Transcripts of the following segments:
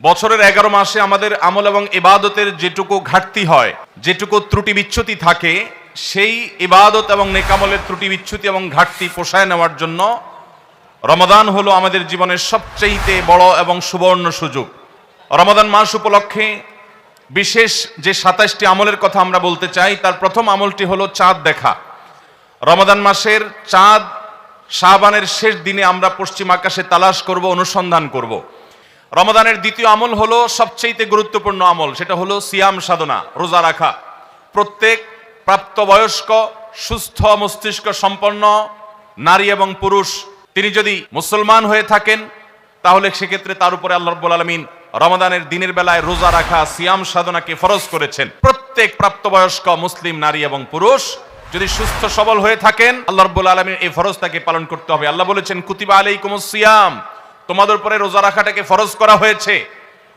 বছরের এগারো মাসে আমাদের আমল এবং ইবাদতের যেটুকু ঘাটতি হয়, যেটুকু ত্রুটি বিচ্ছুতি থাকে, সেই ইবাদত এবং নেকামলের ত্রুটি বিচ্ছুতি এবং ঘাটতি পোষায় নেওয়ার জন্য রমাদান হলো আমাদের জীবনের সবচেয়েতে বড় এবং সুবর্ণ সুযোগ। রমাদান মাস উপলক্ষে বিশেষ যে সাতাশটি আমলের কথা আমরা বলতে চাই, তার প্রথম আমলটি হলো চাঁদ দেখা। রমাদান মাসের চাঁদ শাহবানের শেষ দিনে আমরা পশ্চিম আকাশে তালাশ করব, অনুসন্ধান করব। রমাদানের দ্বিতীয় আমল হলো সবচেয়েতে গুরুত্বপূর্ণ আমল, সেটা হলো সিয়াম সাধনা, রোজা রাখা। প্রত্যেক প্রাপ্তবয়স্ক, সুস্থ মস্তিষ্ক সম্পন্ন নারী এবং পুরুষ, তিনি যদি মুসলমান হয়ে থাকেন, তাহলে সেক্ষেত্রে তার উপরে আল্লাহ রব্বুল আলমিন রমাদানের দিনের বেলায় রোজা রাখা, সিয়াম সাধনাকে ফরজ করেছেন। প্রত্যেক প্রাপ্তবয়স্ক মুসলিম নারী এবং পুরুষ যদি সুস্থ, সবল হয়ে থাকেন, আল্লাহ রব্বুল আলমীর এই ফরজটাকে পালন করতে হবে। আল্লাহ বলেছেন, কুতিবা আলাইকুম সিয়াম। তোমাদের উপরে রোজা রাখাটাকে ফরজ করা হয়েছে।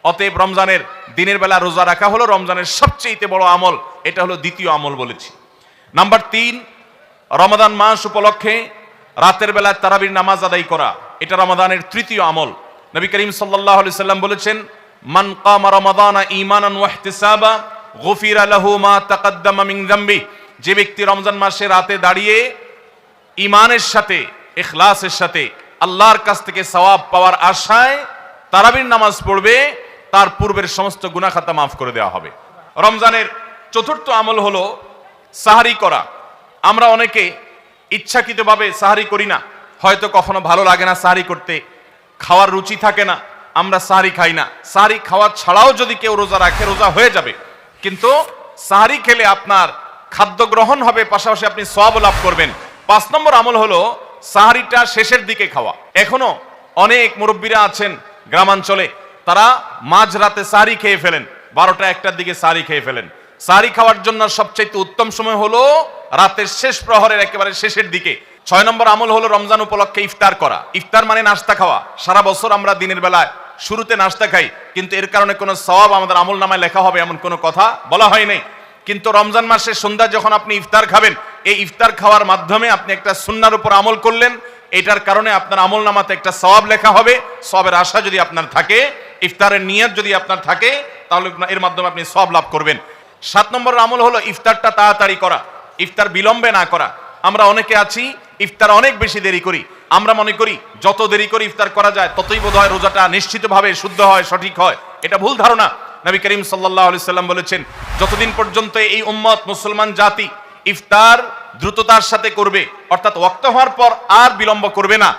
অতএব রমজানের দিনের বেলা রোজা রাখা হলো রমজানের সবচেয়ে বড় আমল, এটা হলো দ্বিতীয় আমল বলেছি। নাম্বার তিন, রমাদান মাস উপলক্ষে রাতের বেলায় তারাবির নামাজ আদায় করা, এটা রমাদানের তৃতীয় আমল। নবী করিম আলাইহি সাল্লাম বলেছেন, মান কামা রমাদানা ইহতিসাবা, গুফিরা মা যে ব্যক্তি রমজান মাসে রাতে দাঁড়িয়ে ইমানের সাথে এখলাসের সাথে আল্লাহর কাছ থেকে সওয়াব পাওয়ার আশায় তারাবির নামাজ পড়বে, তার পূর্বের সমস্ত গুনাহ খাতা মাফ করে দেওয়া হবে। রমজানের চতুর্থ আমল হলো সাহারি করা। আমরা অনেকে ইচ্ছাকৃতভাবে সাহারি করি না। হয়তো কখনো ভালো লাগে না সাহারি করতে। খাওয়ার রুচি থাকে না, আমরা সাহারি খাই না। সাহারি খাওয়া ছাড়াও যদি কেউ রোজা রাখে, রোজা হয়ে যাবে। কিন্তু সাহারি খেলে আপনার খাদ্য গ্রহণ হবে, পাশাপাশি আপনি সব লাভ করবেন। পাঁচ নম্বর আমল হলো সাহারিটা শেষের দিকে খাওয়া। এখনও অনেক মুরব্বীরা আছেন গ্রামাঞ্চলে, তারা মাঝ রাতে সাহারি খেয়ে ফেলেন, বারোটা একটার দিকে সাহারি খেয়ে ফেলেন। সাহারি খাওয়ার জন্য সবচাইতে উত্তম সময় হলো রাতের শেষ প্রহরের একেবারে শেষের দিকে। ছয় নম্বর আমল হলো রমজান উপলক্ষে ইফতার করা। ইফতার মানে নাস্তা খাওয়া। সারা বছর আমরা দিনের বেলায় শুরুতে নাস্তা খাই, কিন্তু এর কারণে কোনো সওয়াব আমাদের আমল নামায় লেখা হবে এমন কোনো কথা বলা হয় নাই কিন্তু রমজান মাসের সন্ধ্যা যখন আপনি ইফতার খাবেন এই ইফতার খাওয়ার মাধ্যমে আপনি একটা সুন্নার উপর আমল করলেন, এটার কারণে আপনার আমল নামাতে একটা সওয়াব লেখা হবে সবের আশা যদি আপনার থাকে, ইফতারের নিয়ত যদি আপনার থাকে, তাহলে এর মাধ্যমে আপনি সব লাভ করবেন। সাত নম্বর আমল হলো ইফতারটা তাড়াতাড়ি করা, ইফতার বিলম্বে না করা। আমরা অনেকে আছি, ইফতার অনেক বেশি দেরি করি। আমরা মনে করি, যত দেরি করে ইফতার করা যায়, ততই বোধ হয় রোজাটা নিশ্চিতভাবে শুদ্ধ হয়, সঠিক হয়। এটা ভুল ধারণা। নবী করিম সাল্লাহ আলি সাল্লাম বলেছেন, যতদিন পর্যন্ত এই উম্মত মুসলমান জাতি ইফতার দ্রুততার সাথে করবে। অর্থাৎ ওয়াক্ত হওয়ার পর আর বিলম্ব করবে না।